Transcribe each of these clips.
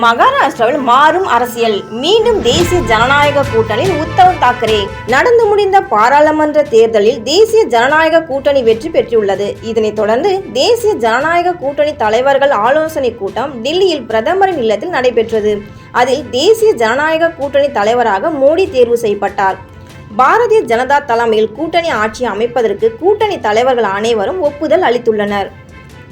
மகாராஷ்டிராவில் மாறும் அரசியல். மீண்டும் தேசிய ஜனநாயக கூட்டணி உத்தவ் தாக்கரே. நடந்து முடிந்த பாராளுமன்ற தேர்தலில் தேசிய ஜனநாயக கூட்டணி வெற்றி பெற்றுள்ளது. இதனைத் தொடர்ந்து தேசிய ஜனநாயக கூட்டணி தலைவர்கள் ஆலோசனை கூட்டம் டெல்லியில் பிரதமரின் இல்லத்தில் நடைபெற்றது. அதில் தேசிய ஜனநாயக கூட்டணி தலைவராக மோடி தேர்வு செய்யப்பட்டார். பாரதிய ஜனதா தலைமையில் கூட்டணி ஆட்சி அமைப்பதற்கு கூட்டணி தலைவர்கள் அனைவரும் ஒப்புதல் அளித்துள்ளனர்.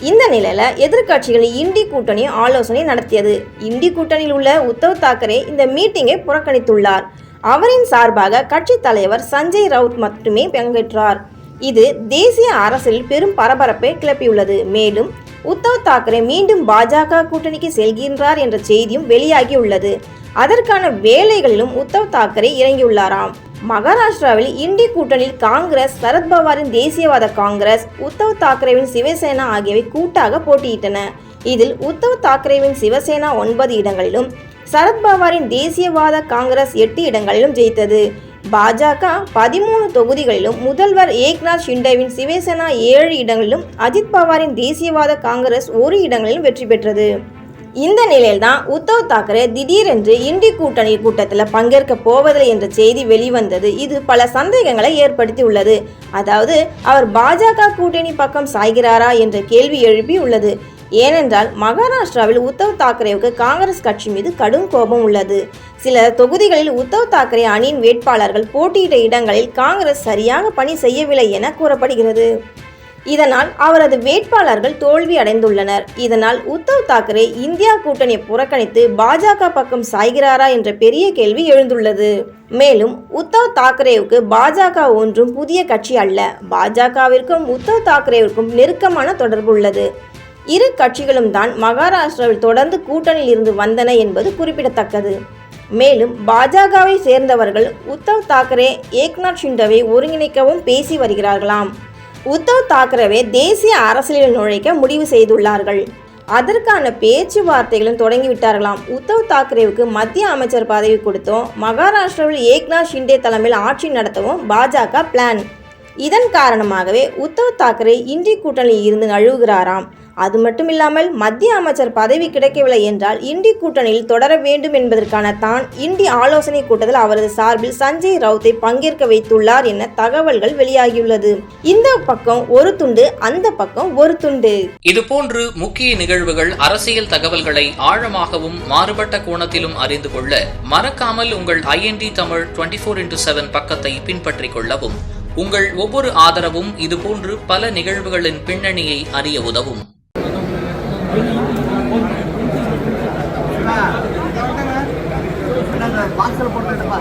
இந்த நிலையில் எதிர்க்கட்சிகள் இண்டி கூட்டணி ஆலோசனை நடத்தியது. இண்டி கூட்டணியில் உள்ள உத்தவ் தாக்கரே இந்த மீட்டிங்கை புறக்கணித்துள்ளார். அவரின் சார்பாக கட்சி தலைவர் சஞ்சய் ரவுத் மட்டுமே பங்கேற்றார். இது தேசிய அரசியலில் பெரும் பரபரப்பை கிளப்பியுள்ளது. மேலும் உத்தவ் தாக்கரே மீண்டும் பாஜக கூட்டணிக்கு செல்கின்றார் என்ற செய்தியும் வெளியாகியுள்ளது. அதற்கான வேலைகளிலும் உத்தவ் தாக்கரே இறங்கியுள்ளாராம். மகாராஷ்டிராவில் இந்தி கூட்டணியில் காங்கிரஸ் சரத்பவாரின் தேசியவாத காங்கிரஸ் உத்தவ் தாக்கரேவின் சிவசேனா ஆகியவை கூட்டாக போட்டியிட்டன. இதில் உத்தவ் தாக்கரேவின் சிவசேனா ஒன்பது இடங்களிலும் சரத்பவாரின் தேசியவாத காங்கிரஸ் எட்டு இடங்களிலும் ஜெயித்தது. பாஜக பதிமூணு தொகுதிகளிலும் முதல்வர் ஏக்நாத் ஷிண்டேவின் சிவசேனா ஏழு இடங்களிலும் அஜித் பவாரின் தேசியவாத காங்கிரஸ் ஒரு இடங்களிலும் வெற்றி பெற்றது. இந்த நிலையில்தான் உத்தவ் தாக்கரே திடீரென்று இண்டி கூட்டணி கூட்டத்தில் பங்கேற்க போவதில்லை என்ற செய்தி வெளிவந்தது. இது பல சந்தேகங்களை ஏற்படுத்தி உள்ளது அதாவது அவர் பாஜக கூட்டணி பக்கம் சாய்கிறாரா என்ற கேள்வி எழுப்பி உள்ளது ஏனென்றால் மகாராஷ்டிராவில் உத்தவ் தாக்கரேவுக்கு காங்கிரஸ் கட்சி மீது கடும் கோபம் உள்ளது. சில தொகுதிகளில் உத்தவ் தாக்கரே அணியின் வேட்பாளர்கள் போட்டியிட்ட இடங்களில் காங்கிரஸ் சரியாக பணி செய்யவில்லை என கூறப்படுகிறது. இதனால் அவரது வேட்பாளர்கள் தோல்வி அடைந்துள்ளனர். இதனால் உத்தவ் தாக்கரே இந்தியா கூட்டணியை புறக்கணித்து பாஜக பக்கம் சாய்கிறாரா என்ற பெரிய கேள்வி எழுந்துள்ளது. மேலும் உத்தவ் தாக்கரேவுக்கு பாஜக ஒன்றும் புதிய கட்சி அல்ல. பாஜகவிற்கும் உத்தவ் தாக்கரேவிற்கும் நெருக்கமான தொடர்பு உள்ளது. இரு கட்சிகளும் தான் மகாராஷ்டிராவில் தொடர்ந்து கூட்டணியில் இருந்து வந்தன என்பது குறிப்பிடத்தக்கது. மேலும் பாஜகவை சேர்ந்தவர்கள் உத்தவ் தாக்கரே ஏக்நாத் ஷிண்டவை ஒருங்கிணைக்கவும் பேசி வருகிறார்களாம். உத்தவ் தாக்கரவே தேசிய அரசியலில் நுழைக்க முடிவு செய்துள்ளார்கள். அதற்கான பேச்சுவார்த்தைகளும் தொடங்கிவிட்டார்களாம். உத்தவ் தாக்கரேவுக்கு மத்திய அமைச்சர் பதவி கொடுத்தும். மகாராஷ்டிராவில் ஏக்நாத் ஷிண்டே தலைமையில் ஆட்சி நடத்தவும் பாஜக பிளான் இதன் காரணமாகவே உத்தவ் தாக்கரே இந்தி கூட்டணியில் இருந்து நழுவுகிறாராம். அது மட்டும் இல்லாமல் மத்திய அமைச்சர் பதவி கிடைக்கவில்லை என்றால் இண்டி கூட்டணியில் தொடர வேண்டும் என்பதற்கான தான் இண்டி ஆலோசனை கூட்டத்தில் அவரது சார்பில் சஞ்சய் ரவுத்தை பங்கேற்க வைத்துள்ளார் என தகவல்கள் வெளியாகியுள்ளது. இந்த பக்கம் ஒரு துண்டு அந்த பக்கம் ஒரு துண்டு. இதுபோன்று முக்கிய நிகழ்வுகள் அரசியல் தகவல்களை ஆழமாகவும் மாறுபட்ட கோணத்திலும் அறிந்து கொள்ள மறக்காமல் உங்கள் IND Tamil twenty four into seven பக்கத்தை பின்பற்றிக் கொள்ளவும். உங்கள் ஒவ்வொரு ஆதரவும் இதுபோன்று பல நிகழ்வுகளின் பின்னணியை அறிய உதவும். பாக்ஸில் போட்டுப்பா